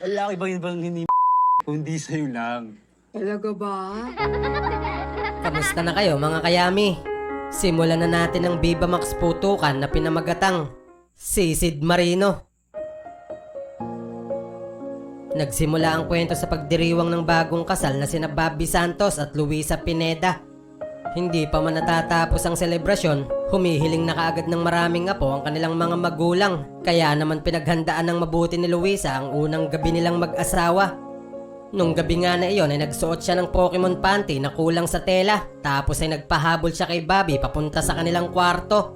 Lalaki ba yun bang hindi kundi sa'yo lang? Talaga ba? Kamusta na kayo mga kayami? Simulan na natin ang Viva Max putukan na pinamagatang Sisid Marino. Nagsimula ang kwento sa pagdiriwang ng bagong kasal na sina Bobby Santos at Luisa Pineda. Hindi pa man natatapos ang selebrasyon, humihiling na kaagad ng maraming apo ang kanilang mga magulang. Kaya naman pinaghandaan ng mabuti ni Luisa ang unang gabi nilang mag-asawa. Nung gabi nga na iyon ay nagsuot siya ng Pokemon panty na kulang sa tela tapos ay nagpahabol siya kay Bobby papunta sa kanilang kwarto.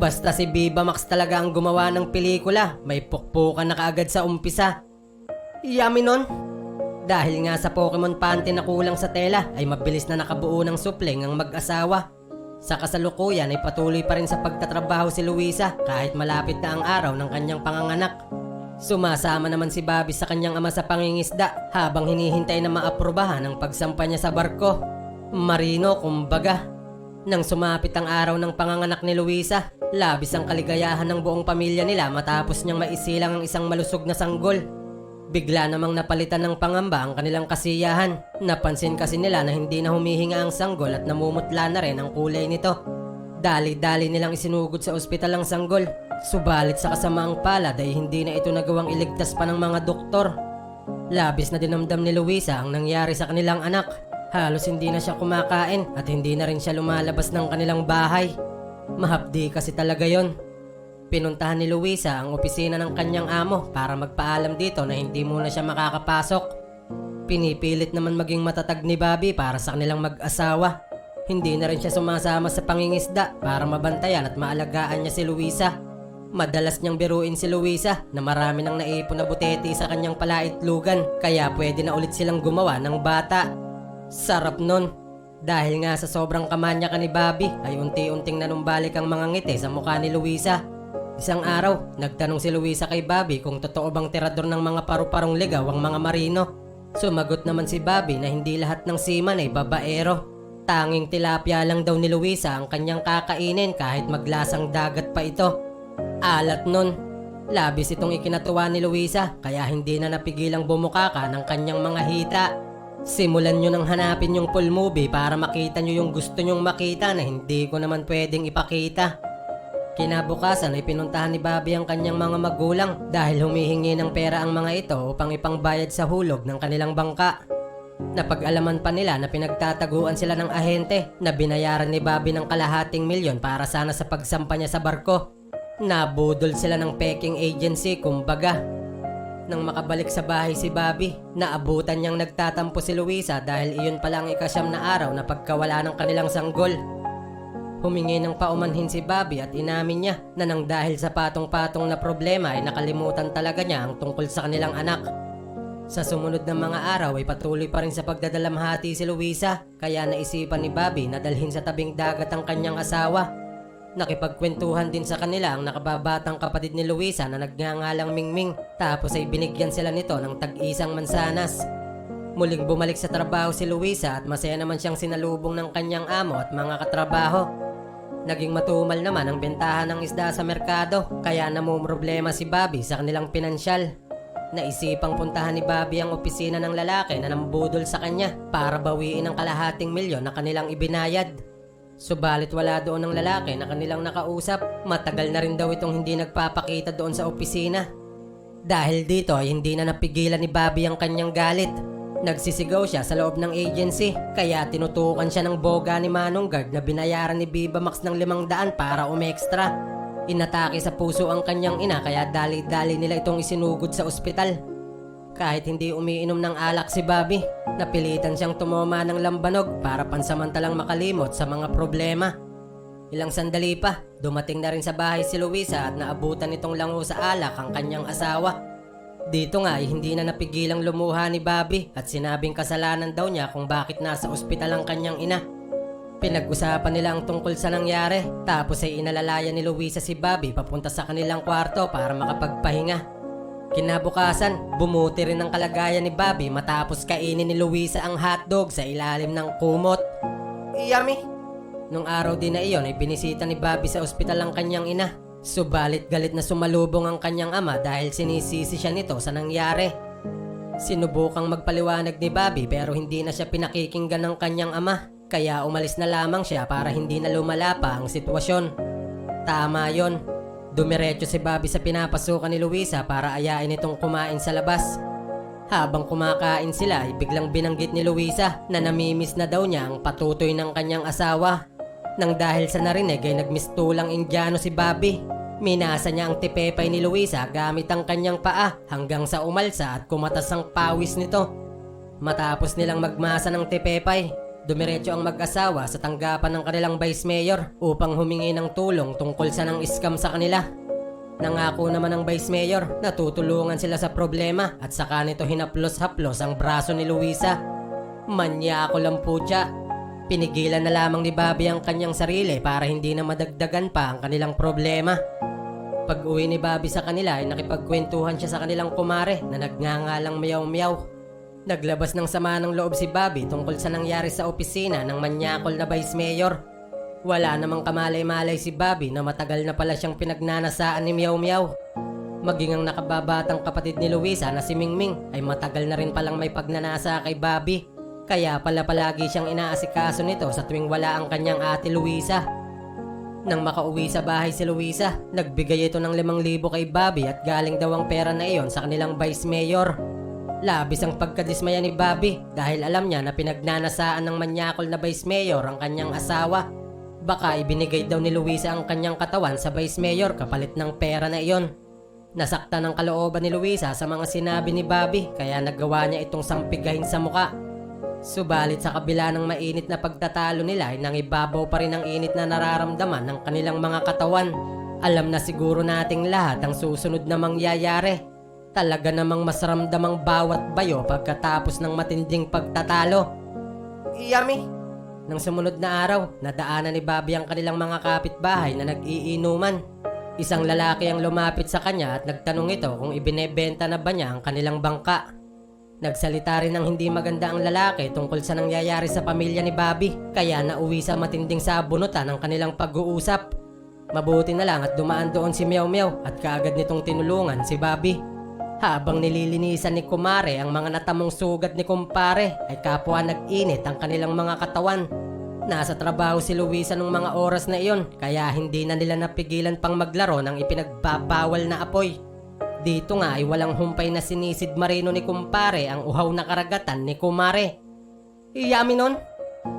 Basta si Viva Max talaga ang gumawa ng pelikula, may pukpukan na kaagad sa umpisa. Yummy nun! Dahil nga sa Pokemon panty na kulang sa tela ay mabilis na nakabuo ng supling ang mag-asawa. Sa kasalukuyan ay patuloy pa rin sa pagtatrabaho si Luisa kahit malapit na ang araw ng kanyang panganganak. Sumasama naman si Bobby sa kanyang ama sa pangingisda habang hinihintay na maaprubahan ang pagsampa niya sa barko. Marino kumbaga. Nang sumapit ang araw ng panganganak ni Luisa, labis ang kaligayahan ng buong pamilya nila matapos niyang maisilang ang isang malusog na sanggol. Bigla namang napalitan ng pangamba ang kanilang kasiyahan. Napansin kasi nila na hindi na humihinga ang sanggol at namumutla na rin ang kulay nito. Dali-dali nilang isinugod sa ospital ang sanggol. Subalit sa kasamaang palad ay hindi na ito nagawang iligtas pa ng mga doktor. Labis na dinamdam ni Luisa ang nangyari sa kanilang anak. Halos hindi na siya kumakain at hindi na rin siya lumalabas ng kanilang bahay. Mahapdi kasi talaga yon. Pinuntahan ni Luisa ang opisina ng kanyang amo para magpaalam dito na hindi muna siya makakapasok. Pinipilit naman maging matatag ni Bobby para sa kanilang mag-asawa. Hindi na rin siya sumasama sa pangingisda para mabantayan at maalagaan niya si Luisa. Madalas niyang biruin si Luisa na marami nang naipon na buteti sa kanyang palaitlugan kaya pwede na ulit silang gumawa ng bata. Sarap nun. Dahil nga sa sobrang kamanya ka ni Bobby ay unti-unting nanumbalik ang mga ngiti sa mukha ni Luisa. Isang araw, nagtanong si Luisa kay Bobby kung totoo bang tirador ng mga paru-parong ligaw ang mga marino. Sumagot naman si Bobby na hindi lahat ng seaman ay babaero. Tanging tilapia lang daw ni Luisa ang kanyang kakainin kahit maglasang dagat pa ito. Alat nun. Labis itong ikinatuwa ni Luisa kaya hindi na napigilang bumukaka ng kanyang mga hita. Simulan nyo nang hanapin yung full movie para makita nyo yung gusto nyong makita na hindi ko naman pwedeng ipakita. Kinabukasan ay pinuntahan ni Bobby ang kanyang mga magulang dahil humihingi ng pera ang mga ito upang ipangbayad sa hulog ng kanilang bangka. Napag-alaman pa nila na pinagtataguan sila ng ahente na binayaran ni Bobby ng kalahating milyon para sana sa pagsampa niya sa barko. Nabudol sila ng peking agency kumbaga. Nang makabalik sa bahay si Bobby, naabutan niyang nagtatampo si Luisa dahil iyon palang ikasyam na araw na pagkawala ng kanilang sanggol. Humingi ng paumanhin si Bobby at inamin niya na nang dahil sa patong-patong na problema ay nakalimutan talaga niya ang tungkol sa kanilang anak. Sa sumunod na mga araw ay patuloy pa rin sa pagdadalamhati si Luisa kaya naisipan ni Bobby na dalhin sa tabing dagat ang kanyang asawa. Nakipagkwentuhan din sa kanila ang nakababatang kapatid ni Luisa na nagngangalang Mingming tapos ay binigyan sila nito ng tag-isang mansanas. Muling bumalik sa trabaho si Luisa at masaya naman siyang sinalubong ng kanyang amo at mga katrabaho. Naging matumal naman ang bentahan ng isda sa merkado kaya namumroblema si Bobby sa kanilang pinansyal. Naisipang puntahan ni Bobby ang opisina ng lalaki na nambudol sa kanya para bawiin ang kalahating milyon na kanilang ibinayad. Subalit wala doon ang lalaki na kanilang nakausap. Matagal na rin daw itong hindi nagpapakita doon sa opisina. Dahil dito ay hindi na napigilan ni Bobby ang kanyang galit. Nagsisigaw siya sa loob ng agency kaya tinutukan siya ng boga ni Manong Guard na binayaran ni Viva Max ng limang daan para umextra. Inatake sa puso ang kanyang ina kaya dali-dali nila itong isinugod sa ospital. Kahit hindi umiinom ng alak si Bobby, napilitan siyang tumoma ng lambanog para pansamantalang makalimot sa mga problema. Ilang sandali pa, dumating na rin sa bahay si Luisa at naabutan nitong lango sa alak ang kanyang asawa. Dito nga ay hindi na napigilang lumuha ni Bobby at sinabing kasalanan daw niya kung bakit nasa ospital ang kanyang ina. Pinag-usapan nila ang tungkol sa nangyari tapos ay inalalayan ni Luisa si Bobby papunta sa kanilang kwarto para makapagpahinga. Kinabukasan, bumuti rin ang kalagayan ni Bobby matapos kainin ni Luisa ang hotdog sa ilalim ng kumot. Yummy! Nung araw din na iyon ay binisita ni Bobby sa ospital ang kanyang ina. Subalit galit na sumalubong ang kanyang ama dahil sinisisi siya nito sa nangyari. Sinubukang magpaliwanag ni Bobby pero hindi na siya pinakikinggan ng kanyang ama. Kaya umalis na lamang siya para hindi na lumala pa ang sitwasyon. Tama yon. Dumiretso si Bobby sa pinapasukan ni Luisa para ayain itong kumain sa labas. Habang kumakain sila ay biglang binanggit ni Luisa na namimiss na daw niya ang patutoy ng kanyang asawa. Nang dahil sa narinig ay nagmistulang Indiano si Bobby. Minasa niya ang tipepay ni Luisa gamit ang kanyang paa hanggang sa umalsa at kumatas ang pawis nito. Matapos nilang magmasa ng tipepay, dumiretso ang mag-asawa sa tanggapan ng kanilang vice mayor upang humingi ng tulong tungkol sa nang iskam sa kanila. Nangako naman ng vice mayor na tutulungan sila sa problema at saka nito hinaplos-haplos ang braso ni Luisa. Manyako lang po siya. Pinigilan na lamang ni Bobby ang kanyang sarili para hindi na madagdagan pa ang kanilang problema. Pag uwi ni Bobby sa kanila ay nakipagkwentuhan siya sa kanilang kumare na nagngangalang miyaw-miyaw. Naglabas ng sama ng loob si Bobby tungkol sa nangyari sa opisina ng manyakol na vice mayor. Wala namang kamalay-malay si Bobby na matagal na pala siyang pinagnanasaan ni Meow Meow. Maging ang nakababatang kapatid ni Luisa na si Mingming ay matagal na rin palang may pagnanasa kay Bobby. Kaya pala palagi siyang inaasikaso nito sa tuwing wala ang kanyang ate Luisa. Nang makauwi sa bahay si Luisa, nagbigay ito ng 5,000 kay Bobby at galing daw ang pera na iyon sa kanilang vice mayor. Labis ang pagkadismaya ni Bobby dahil alam niya na pinagnanasaan ng manyakol na vice mayor ang kanyang asawa. Baka ibinigay daw ni Luisa ang kanyang katawan sa vice mayor kapalit ng pera na iyon. Nasakta ng kalooban ni Luisa sa mga sinabi ni Bobby kaya nagawa niya itong sampigahin sa muka. Subalit sa kabila ng mainit na pagtatalo nila ay nangibabaw pa rin ang init na nararamdaman ng kanilang mga katawan. Alam na siguro nating lahat ang susunod na mangyayari. Talaga namang masramdam ang bawat bayo pagkatapos ng matinding pagtatalo. Yummy! Nang sumunod na araw, nadaanan ni Bobby ang kanilang mga kapitbahay na nag-iinuman. Isang lalaki ang lumapit sa kanya at nagtanong ito kung ibinebenta na ba niya ang kanilang bangka. Nagsalita rin ng hindi maganda ang lalaki tungkol sa nangyayari sa pamilya ni Bobby kaya nauwi sa matinding sabunutan ang kanilang pag-uusap. Mabuti na lang at dumaan doon si Meow Meow at kaagad nitong tinulungan si Bobby. Habang nililinisan ni Kumare ang mga natamong sugat ni Kumpare ay kapwa nag-init ang kanilang mga katawan. Nasa trabaho si Luisa nung mga oras na iyon kaya hindi na nila napigilan pang maglaro ng ipinagbabawal na apoy. Dito nga ay walang humpay na sinisid marino ni Kumpare ang uhaw na karagatan ni Kumare. Iyami nun.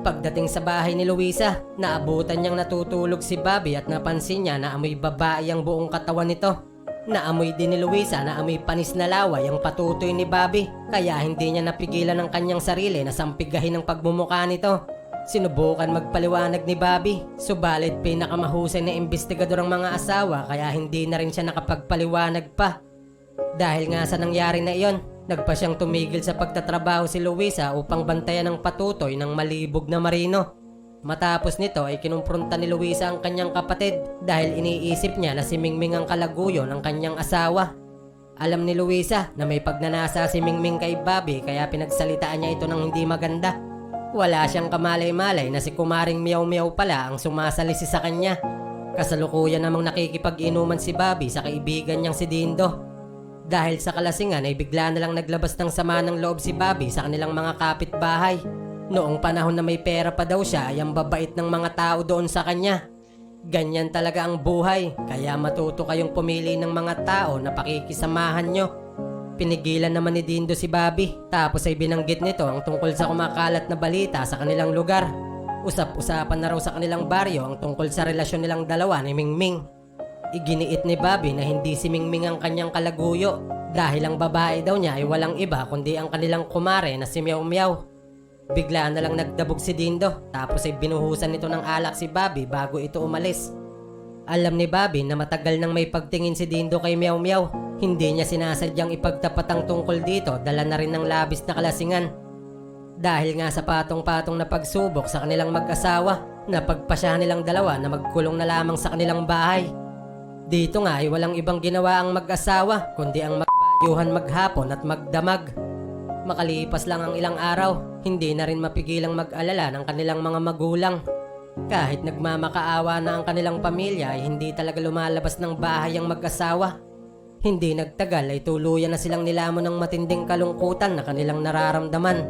Pagdating sa bahay ni Luisa, naabutan niyang natutulog si Bobby at napansin niya na amoy babae ang buong katawan nito. Naamoy din ni Luisa na amoy panis na laway ang patutoy ni Bobby kaya hindi niya napigilan ang kanyang sarili na sampigahin ang pagmumukha nito. Sinubukan magpaliwanag ni Bobby, subalit pinakamahusay na investigador ang mga asawa kaya hindi na rin siya nakapagpaliwanag pa. Dahil nga sa nangyari na iyon, nagpa siyang tumigil sa pagtatrabaho si Luisa upang bantayan ang patutoy ng malibog na marino. Matapos nito ay kinumpronta ni Luisa ang kanyang kapatid dahil iniisip niya na si Mingming ang kalaguyo ng kanyang asawa. Alam ni Luisa na may pagnanasa si Mingming kay Bobby kaya pinagsalitaan niya ito ng hindi maganda. Wala siyang kamalay-malay na si kumaring miyaw-miyaw pala ang sumasalisi sa kanya. Kasalukuyan namang nakikipag-inuman si Bobby sa kaibigan niyang si Dindo. Dahil sa kalasingan ay bigla na lang naglabas ng sama ng loob si Bobby sa kanilang mga kapitbahay. Noong panahon na may pera pa daw siya ay ang babait ng mga tao doon sa kanya. Ganyan talaga ang buhay, kaya matuto kayong pumili ng mga tao na pakikisamahan nyo. Pinigilan naman ni Dindo si Bobby, tapos ay binanggit nito ang tungkol sa kumakalat na balita sa kanilang lugar. Usap-usapan na raw sa kanilang baryo ang tungkol sa relasyon nilang dalawa ni Mingming. Iginiit ni Bobby na hindi si Mingming ang kanyang kalaguyo dahil ang babae daw niya ay walang iba kundi ang kanilang kumare na si Meow Meow. Bigla na lang nagdabog si Dindo tapos ay binuhusan nito ng alak si Bobby bago ito umalis. Alam ni Bobby na matagal nang may pagtingin si Dindo kay Meow Meow. Hindi niya sinasadyang ipagtapat ang tungkol dito dala na rin ng labis na kalasingan. Dahil nga sa patong-patong na pagsubok sa kanilang mag-asawa, napagpasyahan nilang dalawa na magkulong na lamang sa kanilang bahay. Dito nga ay walang ibang ginawa ang mag-asawa kundi ang magbayuhan maghapon at magdamag. Makalipas lang ang ilang araw, hindi na rin mapigilang mag-alala ng kanilang mga magulang. Kahit nagmamakaawa na ang kanilang pamilya ay hindi talaga lumalabas ng bahay ang mag-asawa. Hindi nagtagal ay tuluyan na silang nilamon ng matinding kalungkutan na kanilang nararamdaman.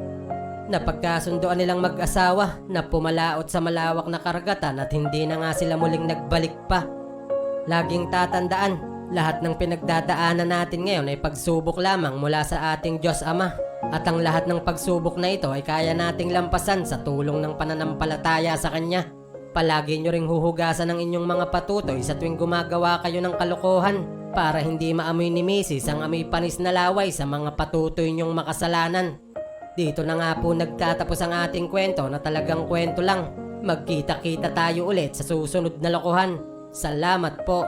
Napagkasundoan nilang mag-asawa na pumalaot sa malawak na karagatan at hindi na nga sila muling nagbalik pa. Laging tatandaan, lahat ng pinagdadaanan natin ngayon ay pagsubok lamang mula sa ating Diyos Ama. At ang lahat ng pagsubok na ito ay kaya nating lampasan sa tulong ng pananampalataya sa Kanya. Palagi nyo ring huhugasan ng inyong mga patutoy sa tuwing gumagawa kayo ng kalokohan para hindi maamoy ni Mrs. ang amoy panis na laway sa mga patutoy nyong makasalanan. Dito na nga po nagtatapos ang ating kwento na talagang kwento lang. Magkita-kita tayo ulit sa susunod na lokohan. Salamat po.